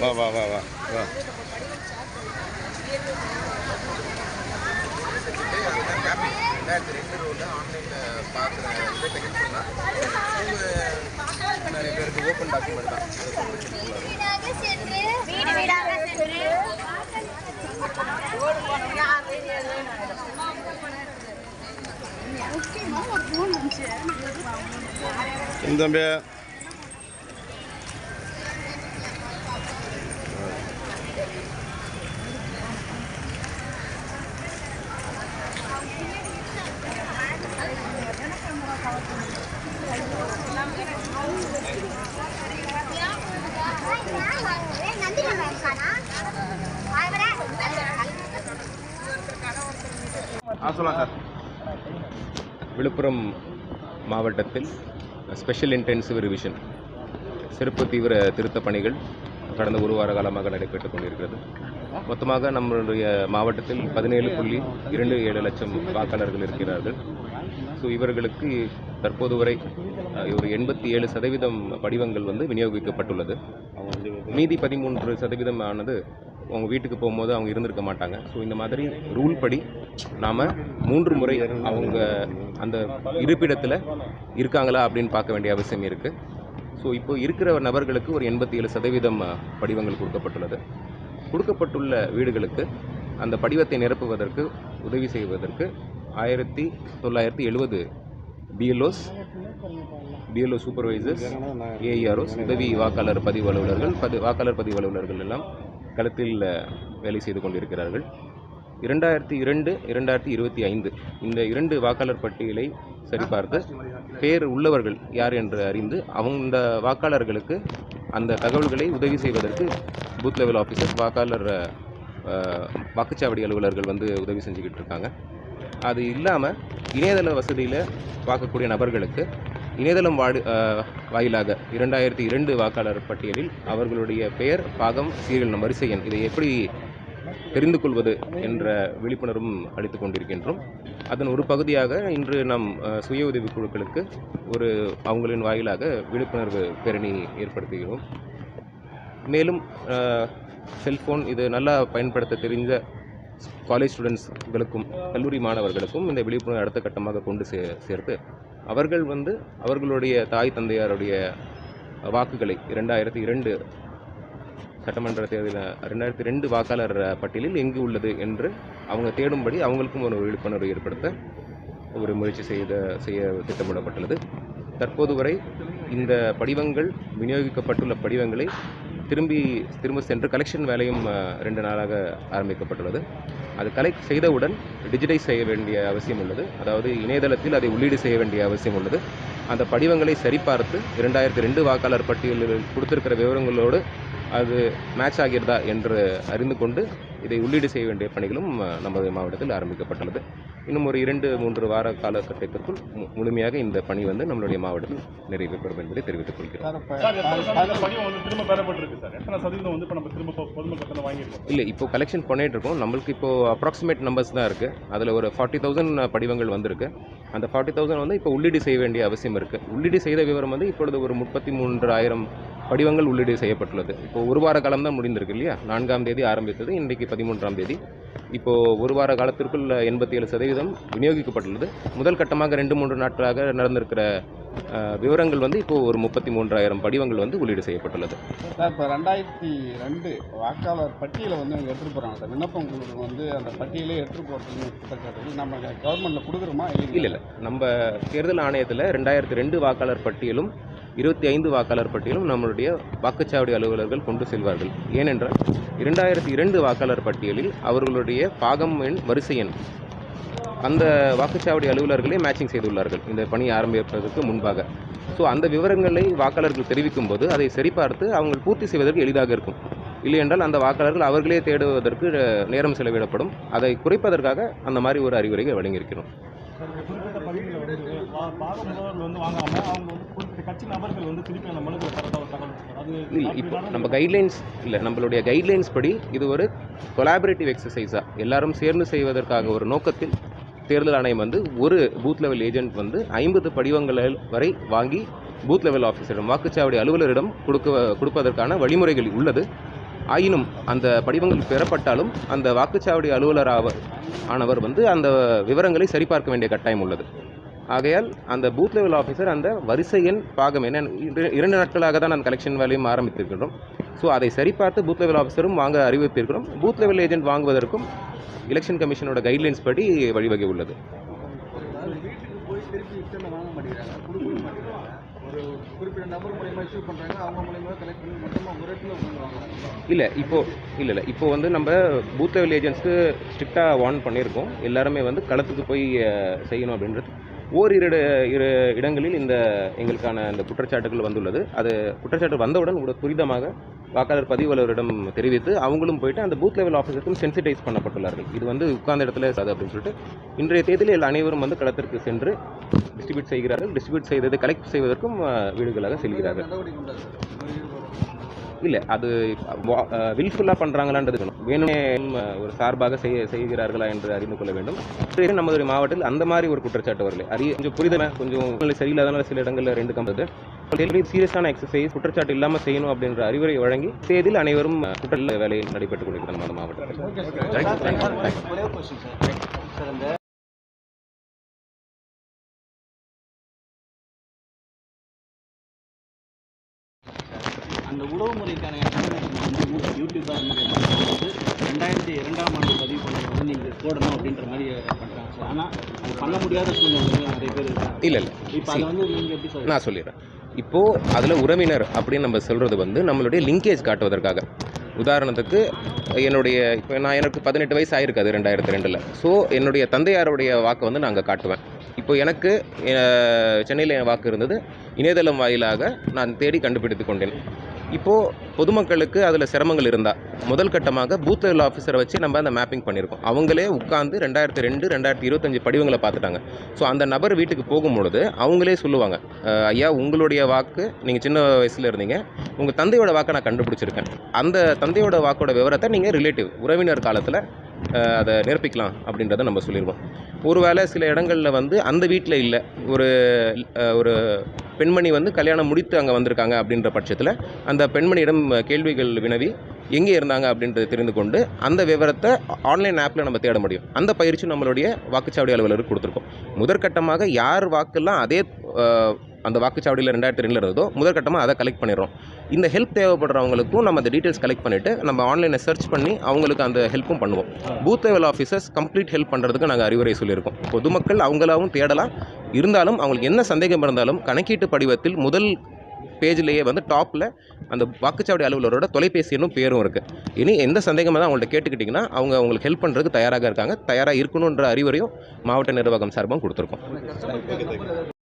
வா வா வா வா வா ரெண்டாயிரத்தி ரெண்டு ரோல ஆன்லைனில் பார்க்குற இதை செகண்ட் சொன்னால் நிறைய பேருக்கு ஓப்பன் டாக்குமெண்ட் தான் வீடாக சென்று வீடு வீடாக சென்று. இந்த தம்பி நந்தி நம்ம இருக்கானா ஆ சொல்லலாம் சார் விழுப்புரம் மாவட்டத்தில் ஸ்பெஷல் இன்டென்சிவ் ரிவிஷன் சிறப்பு தீவிர திருத்தப் பணிகள் கடந்த ஒரு வார காலமாக நடைபெற்றுக் கொண்டிருக்கிறது. மொத்தமாக நம்மளுடைய மாவட்டத்தில் பதினேழு புள்ளி இரண்டு ஏழு லட்சம் வாக்காளர்கள் இருக்கிறார்கள். ஸோ இவர்களுக்கு தற்போது வரை ஒரு எண்பத்தி ஏழு சதவீதம் படிவங்கள் வந்து விநியோகிக்கப்பட்டுள்ளது. மீதி பதிமூன்று சதவீதம் ஆனது அவங்க வீட்டுக்கு போகும்போது அவங்க இருந்திருக்க மாட்டாங்க. ஸோ இந்த மாதிரி ரூல் படி நாம் மூன்று முறை அவங்க அந்த இருப்பிடத்தில் இருக்காங்களா அப்படின்னு பார்க்க வேண்டிய அவசியம் இருக்குது ஸோ இப்போ இருக்கிற நபர்களுக்கு ஒரு எண்பத்தி ஏழு சதவீதம் படிவங்கள் கொடுக்கப்பட்டுள்ளது. கொடுக்கப்பட்டுள்ள வீடுகளுக்கு அந்த படிவத்தை நிரப்புவதற்கு உதவி செய்வதற்கு ஆயிரத்தி தொள்ளாயிரத்தி எழுபது பிஎல்ஓஸ் பிஎல்ஓ சூப்பர்வைசர்ஸ் ஏஇஆர்ஓஸ் உதவி வாக்காளர் பதிவு அலுவலர்கள் பதி வாக்காளர் பதிவு அலுவலர்கள் எல்லாம் களத்தில் வேலை செய்து கொண்டிருக்கிறார்கள். இரண்டாயிரத்தி இரண்டு இரண்டாயிரத்தி இருபத்தி ஐந்து. இந்த இரண்டு வாக்காளர் பட்டியலை சரிபார்த்து பேர் உள்ளவர்கள் யார் என்று அறிந்து அவங்க இந்த வாக்காளர்களுக்கு அந்த தகவல்களை உதவி செய்வதற்கு பூத் லெவல் ஆஃபீஸர் வாக்காளர் வாக்குச்சாவடி அலுவலர்கள் வந்து உதவி செஞ்சுக்கிட்டு இருக்காங்க. அது இல்லாமல் இணையதள வசதியில் பார்க்கக்கூடிய நபர்களுக்கு இணையதளம் வாடு வாயிலாக இரண்டாயிரத்தி இரண்டு வாக்காளர் பட்டியலில் அவர்களுடைய பெயர் பாகம் சீரியல் நம்பர் வரிசை எண் இதை எப்படி தெரிந்து கொள்வது என்ற விழிப்புணர்வும் அளித்து கொண்டிருக்கின்றோம். அதன் ஒரு பகுதியாக இன்று நம் சுய உதவி குழுக்களுக்கு ஒரு அவங்களின் வாயிலாக விழிப்புணர்வு பேரணி ஏற்படுத்துகிறோம். மேலும் செல்ஃபோன் இது நல்லா பயன்படுத்த தெரிஞ்ச காலேஜ் ஸ்டூடெண்ட்ஸ்களுக்கும் கல்லூரி மாணவர்களுக்கும் இந்த விழிப்புணர்வு அடுத்த கட்டமாக கொண்டு சே சேர்த்து அவர்கள் வந்து அவர்களுடைய தாய் தந்தையாருடைய வாக்குகளை இரண்டாயிரத்தி இரண்டு சட்டமன்ற தேர்தலில் ரெண்டாயிரத்தி ரெண்டு வாக்காளர் பட்டியலில் எங்கு உள்ளது என்று அவங்க தேடும்படி அவங்களுக்கும் ஒரு விழிப்புணர்வு ஏற்படுத்த ஒரு முயற்சி செய்த செய்ய திட்டமிடப்பட்டுள்ளது. தற்போது வரை இந்த படிவங்கள் விநியோகிக்கப்பட்டுள்ள படிவங்களை திரும்பி திரும்ப சென்று கலெக்ஷன் வேலையும் ரெண்டு நாளாக ஆரம்பிக்கப்பட்டுள்ளது. அது கலெக்ட் செய்தவுடன் டிஜிட்டைஸ் செய்ய வேண்டிய அவசியம் உள்ளது. அதாவது இணையதளத்தில் அதை உள்ளீடு செய்ய வேண்டிய அவசியம் உள்ளது. அந்த படிவங்களை சரிபார்த்து இரண்டாயிரத்தி ரெண்டு வாக்காளர் பட்டியலில் கொடுத்திருக்கிற விவரங்களோடு அது மேட்ச் ஆகிறதா என்று அறிந்து கொண்டு இதை உள்ளீடு செய்ய வேண்டிய பணிகளும் நமது மாவட்டத்தில் ஆரம்பிக்கப்பட்டுள்ளது. இன்னும் ஒரு இரண்டு மூன்று வார காலகட்டத்திற்குள் மு- முழுமையாக இந்த பணி வந்து நம்மளுடைய மாவட்டத்தில் நிறைவு பெறும் என்பதை தெரிவித்துக் கொள்கிறேன் சார் எத்தனை சதவீதம் பதிவு வந்து திரும்ப பெறப்பட்டிருக்கு சார்? எத்தனை சதவீதம் வந்து இப்போ நம்ம திரும்ப பொ- பொதுமக்கள் வாங்கியிருக்கோம் இல்லை இப்போ கலெக்ஷன் பண்ணிட்டு இருக்கோம் நம்மளுக்கு இப்போ அப்ராக்சிமேட் நம்பர்ஸ் தான் இருக்குது அதில் ஒரு ஃபார்ட்டி தௌசண்ட் படிவங்கள் வந்திருக்கு. அந்த ஃபார்ட்டி தௌசண்ட் வந்து இப்போ உள்ளீடு செய்ய வேண்டிய அவசியம் இருக்குது உள்ளீடு செய்த விவரம் வந்து இப்பொழுது ஒரு முப்பத்தி மூன்றாயிரம் படிவங்கள் உள்ளீடு செய்யப்பட்டுள்ளது. இப்போ ஒரு வார காலம் தான் முடிந்திருக்கு இல்லையா? நான்காம் தேதி ஆரம்பித்தது இன்றைக்கு பதிமூன்றாம் தேதி. இப்போ ஒரு வார காலத்திற்குள் எண்பத்தி ஏழு சதவீதம் விநியோகிக்கப்பட்டுள்ளது. முதல் கட்டமாக ரெண்டு மூன்று நாட்களாக நடந்திருக்கிற விவரங்கள் வந்து இப்போ ஒரு முப்பத்தி மூன்றாயிரம் படிவங்கள் வந்து உள்ளீடு செய்யப்பட்டுள்ளது. சார் இப்போ ரெண்டாயிரத்தி ரெண்டு வாக்காளர் பட்டியலை வந்து அவங்க எடுத்துகிட்டு போகிறாங்க சார். விண்ணப்பம் வந்து அந்த பட்டியலே எடுத்துகிட்டு போகிறதுன்னு குற்றச்சாட்டு நம்ம கவர்மெண்ட்டில் கொடுக்குறோமா இல்லை இல்லை. நம்ம தேர்தல் ஆணையத்தில் ரெண்டாயிரத்தி ரெண்டு வாக்காளர் பட்டியலும் இருபத்தி ஐந்து வாக்காளர் பட்டியலும் நம்மளுடைய வாக்குச்சாவடி அலுவலர்கள் கொண்டு செல்வார்கள். ஏனென்றால் இரண்டாயிரத்தி இரண்டு வாக்காளர் பட்டியலில் அவர்களுடைய பாகம் எண் வரிசை எண் அந்த வாக்குச்சாவடி அலுவலர்களே மேட்சிங் செய்துள்ளார்கள். இந்த பணி ஆரம்பிப்பதற்கு முன்பாக. ஸோ அந்த விவரங்களை வாக்காளர்கள் தெரிவிக்கும் போது அதை சரிபார்த்து அவங்க பூர்த்தி செய்வதற்கு எளிதாக இருக்கும். இல்லையென்றால் அந்த வாக்காளர்கள் அவர்களே தேடுவதற்கு நேரம் செலவிடப்படும். அதை குறைப்பதற்காக அந்த மாதிரி ஒரு அறிவுரையை வழங்கியிருக்கிறோம். நபர்கள் வந்து திருப்பி அந்த மனுக்களை தரதா ஒரு தகவல் அது இல்லை இப்போ நம்ம கைட்லைன்ஸ் இல்லை நம்மளுடைய கைட்லைன்ஸ் படி இது ஒரு கொலாபரேட்டிவ் எக்ஸசைஸாக எல்லாரும் சேர்ந்து செய்வதற்காக ஒரு நோக்கத்தில் தேர்தல் ஆணையம் வந்து ஒரு பூத் லெவல் ஏஜென்ட் வந்து ஐம்பது படிவங்கள் வரை வாங்கி பூத் லெவல் ஆஃபீஸரிடம் வாக்குச்சாவடி அலுவலரிடம் கொடுக்க கொடுப்பதற்கான வழிமுறைகள் உள்ளது. ஆயினும் அந்த படிவங்கள் பெறப்பட்டாலும் அந்த வாக்குச்சாவடி அலுவலர் ஆவ- ஆனவர் வந்து அந்த விவரங்களை சரிபார்க்க வேண்டிய கட்டாயம் உள்ளது. ஆகையால் அந்த பூத் லெவல் ஆஃபீஸர் அந்த வரிசை எண் பாகம் என்ன? இரு- இரண்டு நாட்களாக தான் அந்த கலெக்ஷன் வேலையும் ஆரம்பித்திருக்கிறோம். ஸோ அதை சரிபார்த்து பூத் லெவல் ஆஃபீஸரும் வாங்க அறிவித்திருக்கிறோம். பூத் லெவல் ஏஜென்ட் வாங்குவதற்கும் எலெக்ஷன் கமிஷனோட கைட்லைன்ஸ் படி வழிவகை உள்ளது. இல்லை இப்போ இல்லை இல்லை. இப்போ வந்து நம்ம பூத் லெவல் ஏஜென்ட்ஸ்க்கு ஸ்ட்ரிக்டாக வார்ன் பண்ணியிருக்கோம். எல்லாருமே வந்து களத்துக்கு போய் செய்யணும் அப்படின்றது ஓரிரு இரு இடங்களில் இந்த எங்களுக்கான இந்த குற்றச்சாட்டுகள் வந்துள்ளது. அது குற்றச்சாட்டு வந்தவுடன் உட துரிதமாக வாக்காளர் பதிவாளரிடம் தெரிவித்து அவங்களும் போயிட்டு அந்த பூத் லெவல் ஆஃபீஸருக்கும் சென்சிடைஸ் பண்ணப்பட்டுள்ளார்கள். இது வந்து உட்கார்ந்த இடத்துல அது அப்படின்னு சொல்லிட்டு இன்றைய தேதியில் அனைவரும் வந்து களத்திற்கு சென்று டிஸ்ட்ரிபியூட் செய்கிறார்கள். டிஸ்ட்ரிபியூட் செய்தது கலெக்ட் செய்வதற்கும் வீடுகளாக செல்கிறார்கள். இல்லை அது வில்ஃபுல்லாக பண்ணுறாங்களான்றது வேணும். ஒரு சார்பாக செய்ய செய்கிறார்களா என்று அறிந்து கொள்ள வேண்டும். நமது மாவட்டத்தில் அந்த மாதிரி ஒரு குற்றச்சாட்டு வரல. அறிய கொஞ்சம் புரிதல கொஞ்சம் சரியில்லாதனால சில இடங்களில் ரெண்டு கம்பது சீரியஸான எக்ஸசைஸ் குற்றச்சாட்டு இல்லாமல் செய்யணும் அப்படின்ற அறிவுரை வழங்கி தேதியில் அனைவரும் அஹ், குற்ற வேலையில் நடைபெற்றுக் கொண்டிருக்கிறது நமது மாவட்டத்தில் thank you thank you thank you ஒரே கொஸ்டின் சார் சார் இந்த அந்த உறவு முறைக்கான இன்ஃபர்மேஷன் வந்து யூடியூப் அந்த மாதிரி வந்து இரண்டாம் ஆண்டு பதிவு பண்ணது வந்து நீங்கள் போடணும் அப்படின்ற மாதிரி பண்ணுறாங்க சார் ஆனால் அது பண்ண முடியாத சூழ்நிலை நிறைய பேர் இருக்காங்க. இல்லை இல்லை. இப்போ அதை வந்து நீங்கள் எப்படி சார் நான் சொல்லிடுறேன். இப்போது அதில் உறவினர் அப்படின்னு நம்ம சொல்கிறது வந்து நம்மளுடைய லிங்கேஜ் காட்டுவதற்காக. உதாரணத்துக்கு என்னுடைய இப்போ நான் எனக்கு பதினெட்டு வயசு ஆயிருக்காது ரெண்டாயிரத்தி ரெண்டில். ஸோ என்னுடைய தந்தையாருடைய வாக்கை வந்து நாங்கள் காட்டுவேன். இப்போ எனக்கு சென்னையில் என் வாக்கு இருந்தது. இணையதளம் வாயிலாக நான் தேடி கண்டுபிடித்து கொண்டேன். இப்போது பொதுமக்களுக்கு அதில் சிரமங்கள் இருந்தால் முதல் கட்டமாக பூத் லெவல் ஆஃபீஸரை வச்சு நம்ம அந்த மேப்பிங் பண்ணியிருக்கோம் அவங்களே உட்காந்து ரெண்டாயிரத்தி ரெண்டு ரெண்டாயிரத்தி இருபத்தஞ்சு படிவங்களை பார்த்துட்டாங்க. ஸோ அந்த நபர் வீட்டுக்கு போகும்பொழுது அவங்களே சொல்லுவாங்க ஐயா உங்களுடைய வாக்கு நீங்கள் சின்ன வயசில் இருந்தீங்க உங்கள் தந்தையோட வாக்கை நான் கண்டுபிடிச்சிருக்கேன். அந்த தந்தையோட வாக்கோட விவரத்தை நீங்கள் ரிலேட்டிவ் உறவினர் காலத்தில் அதை நிரப்பிக்கலாம் அப்படின்றத நம்ம சொல்லிடுவோம் ஒருவேளை சில இடங்களில் வந்து அந்த வீட்டில் இல்லை ஒரு ஒரு பெண்மணி வந்து கல்யாணம் முடித்து அங்கே வந்திருக்காங்க அப்படின்ற பட்சத்தில் அந்த பெண்மணியிடம் கேள்விகள் வினவி எங்கே இருந்தாங்க அப்படின்றத தெரிந்து கொண்டு அந்த விவரத்தை ஆன்லைன் ஆப்பில் நம்ம தேட முடியும். அந்த பயிற்சி நம்மளுடைய வாக்குச்சாவடி அலுவலருக்கு கொடுத்துருக்கோம். முதற்கட்டமாக யார் வாக்கெல்லாம் அதே அந்த வாக்குச்சாவடியில் ரெண்டாயிரத்தி ரெண்டில் இருந்ததோ முதற்கட்டமாக அதை கலெக்ட் பண்ணிடுறோம். இந்த ஹெல்ப் தேவைப்படுறவங்களுக்கும் நம்ம அந்த டீட்டெயில்ஸ் கலெக்ட் பண்ணிவிட்டு நம்ம ஆன்லைனில் சர்ச் பண்ணி அவங்களுக்கு அந்த ஹெல்ப்பும் பண்ணுவோம். Booth level officers complete help பண்ணுறதுக்கு நாங்கள் அறிவுரை சொல்லியிருக்கோம். பொதுமக்கள் அவங்களாவும் தேடலாம். இருந்தாலும் அவங்களுக்கு என்ன சந்தேகம் இருந்தாலும் கணக்கீட்டு படிவத்தில் முதல் பேஜ்லேயே வந்து டாப்பில் அந்த வாக்குச்சாவடி அலுவலரோட தொலைபேசி எண்ணும் பேரும் இருக்குது இனி எந்த சந்தேகமாக தான் அவங்கள்ட்ட கேட்டுக்கிட்டிங்கன்னா அவங்க உங்களுக்கு ஹெல்ப் பண்ணுறதுக்கு தயாராக இருக்காங்க. தயாராக இருக்கணுன்ற அறிவுரையும் மாவட்ட நிர்வாகம் சார்பாக கொடுத்துருக்கோம்.